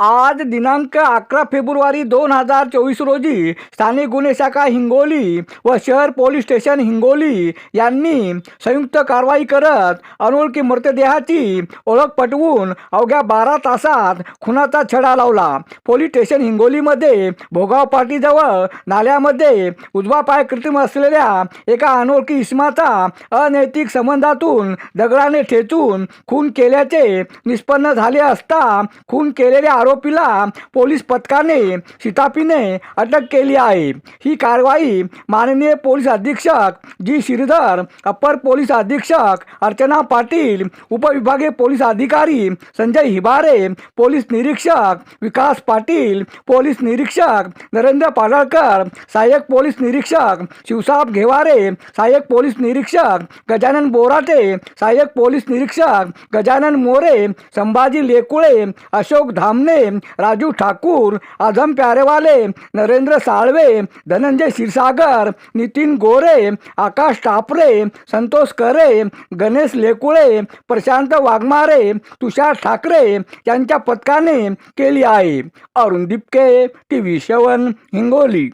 आज दिनांक अकरा फेब्रुवारी दोन हजार चोवीस रोजी स्थानिक गुन्हे शाखा हिंगोली व शहर पोलीस स्टेशन हिंगोली यांनी संयुक्त कारवाई करत अनोळखी मृतदेहाची ओळख पटवून अवघ्या बारा तासात खुनाचा छडा लावला. पोलीस स्टेशन हिंगोलीमध्ये भोगाव पाटीजवळ नाल्यामध्ये उजवा पाय कृत्रिम असलेल्या एका अनोळखी इसमाचा अनैतिक संबंधातून दगडाने ठेचून खून केल्याचे निष्पन्न झाले असता खून केलेल्या आरोपीला पोलीस पथकाने शिताफीने अटक केली आहे. ही कारवाई माननीय पोलीस अधीक्षक जी श्रीधर, अप्पर पोलीस अधीक्षक अर्चना पाटील, उपविभागीय पोलीस अधिकारी संजय हिबारे, पोलीस निरीक्षक विकास पाटील, पोलीस निरीक्षक नरेंद्र पाडळकर सहाय्यक पोलीस निरीक्षक शिवसाब घेवारे, सहाय्यक पोलीस निरीक्षक गजानन बोराटे, सहाय्यक पोलीस निरीक्षक गजानन मोरे, संभाजी लेकुळे, अशोक धामणे राजू ठाकूर आझम प्यारेवाले नरेंद्र साळवे धनंजय क्षीरसागर नितीन गोरे आकाश टापरे संतोष करे गणेश लेकुळे प्रशांत वाघमारे तुषार ठाकरे यांच्या पथकाने केली आहे. Arun Dipke T V seven Hingoli.